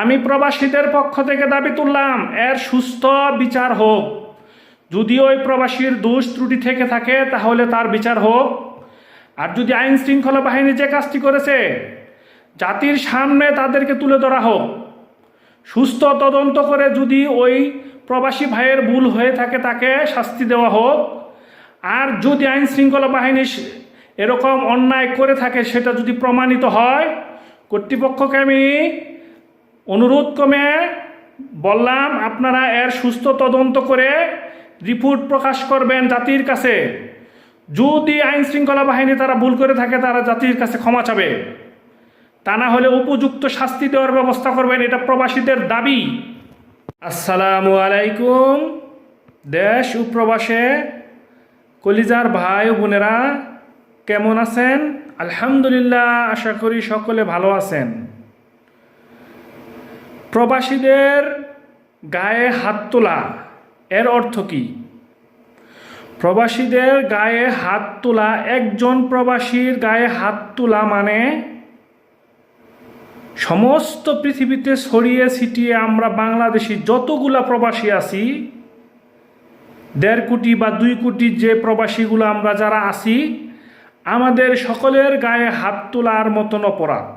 আমি প্রবাসীদের পক্ষ থেকে দাবি তুললাম, এর সুস্থ বিচার হোক। যদি ওই প্রবাসীর দোষ ত্রুটি থেকে থাকে, তাহলে তার বিচার হোক। আর যদি আইন শৃঙ্খলা বাহিনী যে কাজটি করেছে, জাতির সামনে তাদেরকে তুলে ধরা হোক। সুস্থ তদন্ত করে যদি ওই প্রবাসী ভাইয়ের ভুল হয়ে থাকে, তাকে শাস্তি দেওয়া হোক। আর যদি আইন শৃঙ্খলা বাহিনী এরকম অন্যায় করে থাকে, সেটা যদি প্রমাণিত হয়, কর্তৃপক্ষকে আমি অনুরোধ কমে বললাম, আপনারা এর সুস্থ তদন্ত করে রিপোর্ট প্রকাশ করবেন জাতির কাছে। যদি আইন শৃঙ্খলা বাহিনী তারা ভুল করে থাকে, তারা জাতির কাছে ক্ষমা চাবে। তা না হলে উপযুক্ত শাস্তি দেওয়ার ব্যবস্থা করবেন, এটা প্রবাসীদের দাবি। আসসালামু আলাইকুম, দেশ ও প্রবাসে কলিজার ভাই বোনেরা, কেমন আছেন? আলহামদুলিল্লাহ, আশা করি সকলে ভালো আছেন। প্রবাসীদের গায়ে হাত তোলা, এর অর্থ কি? প্রবাসীদের গায়ে হাত তোলা, একজন প্রবাসীর গায়ে হাত তোলা মানে সমস্ত পৃথিবীতে ছড়িয়ে ছিটিয়ে আমরা বাংলাদেশি যতগুলা প্রবাসী আছি, দেড় কোটি বা দুই কোটি যে প্রবাসীগুলো আমরা যারা আছি, আমাদের সকলের গায়ে হাত তোলার মতন অপরাধ।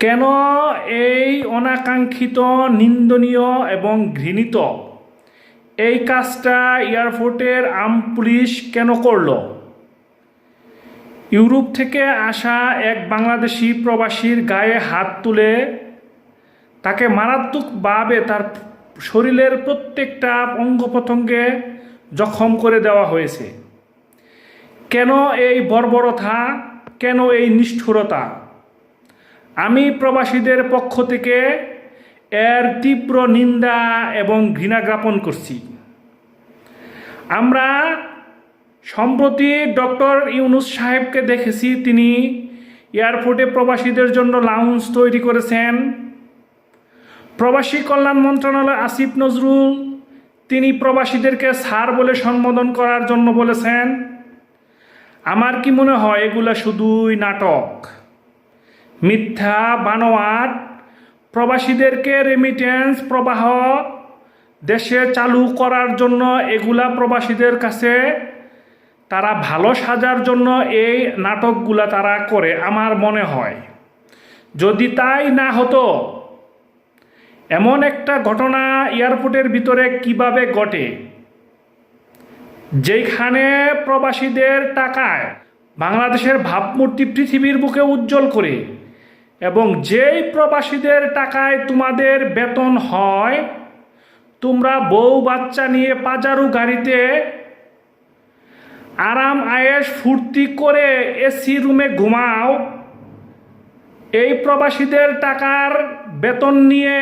কেন এই অনাকাঙ্ক্ষিত, নিন্দনীয় এবং ঘৃণিত? এই কাজটা এয়ারপোর্টের আম পুলিশ কেন করল? ইউরোপ থেকে আসা এক বাংলাদেশি প্রবাসীর গায়ে হাত তুলে তাকে মারাত্মকভাবে তার শরীরের প্রত্যেকটা অঙ্গ প্রত্যঙ্গে জখম করে দেওয়া হয়েছে। কেন এই বর্বরতা? কেন এই নিষ্ঠুরতা? আমি প্রবাসীদের পক্ষ থেকে এর তীব্র নিন্দা এবং ঘৃণা জ্ঞাপন করছি। আমরা সম্প্রতি ডক্টর ইউনুস সাহেবকে দেখেছি, তিনি এয়ারপোর্টে প্রবাসীদের জন্য লাউঞ্জ তৈরি করেছেন। প্রবাসী কল্যাণ মন্ত্রণালয় আসিফ নজরুল, তিনি প্রবাসীদেরকে স্যার বলে সম্বোধন করার জন্য বলেছেন, আমার কি মনে হয় এগুলো শুধুই নাটক? মিথ্যা বানোয়াট, প্রবাসীদেরকে রেমিটেন্স প্রবাহ দেশে চালু করার জন্য এগুলা প্রবাসীদের কাছে তারা ভালো সাজার জন্য এই নাটকগুলা তারা করে, আমার মনে হয়। যদি তাই না হতো, এমন একটা ঘটনা এয়ারপোর্টের ভিতরে কীভাবে ঘটে? যেখানে প্রবাসীদের টাকায় বাংলাদেশের ভাবমূর্তি পৃথিবীর বুকে উজ্জ্বল করে এবং যেই প্রবাসীদের টাকায় তোমাদের বেতন হয়, তোমরা বউ বাচ্চা নিয়ে পাজারু গাড়িতে আরাম আয়েস ফুর্তি করে এসি রুমে ঘুমাও। এই প্রবাসীদের টাকার বেতন নিয়ে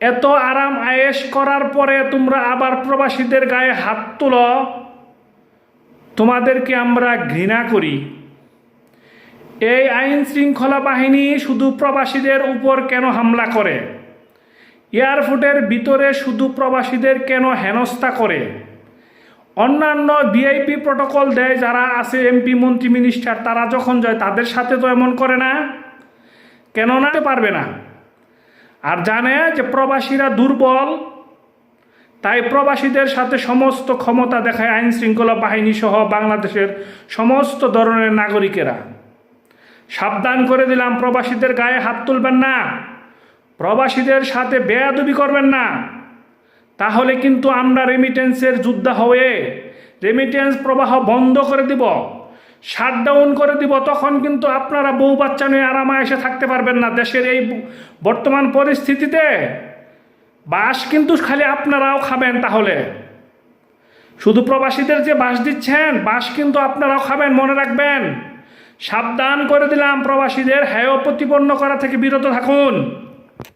এত আরাম আয়েস করার পরে তোমরা আবার প্রবাসীদের গায়ে হাত তুলো। তোমাদেরকে আমরা ঘৃণা করি। এই আইন শৃঙ্খলা বাহিনী শুধু প্রবাসীদের উপর কেন হামলা করে? এয়ারপোর্টের ভিতরে শুধু প্রবাসীদের কেন হেনস্থা করে? অন্যান্য ভিআইপি প্রটোকল দেয় যারা আছে এমপি, মন্ত্রী, মিনিস্টার, তারা যখন যায় তাদের সাথে তো এমন করে না? কেন না? পারবে না। আর জানে যে প্রবাসীরা দুর্বল, তাই প্রবাসীদের সাথে সমস্ত ক্ষমতা দেখায় আইন শৃঙ্খলা বাহিনী সহ বাংলাদেশের সমস্ত ধরনের নাগরিকেরা। সাবধান করে দিলাম, প্রবাসীদের গায়ে হাত তুলবেন না। প্রবাসীদের সাথে বেয়াদবি করবেন না। তাহলে কিন্তু আমরা রেমিটেন্সের যোদ্ধা হয়ে রেমিটেন্স প্রবাহ বন্ধ করে দিব শাটডাউন করে দিব, তখন কিন্তু আপনারা বউ বাচ্চা নিয়ে আরামে এসে থাকতে পারবেন না। দেশের এই বর্তমান পরিস্থিতিতে বাস কিন্তু খালি আপনারাও খাবেন তাহলে। শুধু প্রবাসীদের যে বাস দিচ্ছেন, বাস কিন্তু আপনারাও খাবেন, মনে রাখবেন। সাবধান করে দিলাম প্রবাসীদের হেয় প্রতিপন্ন করা থেকে বিরত থাকুন।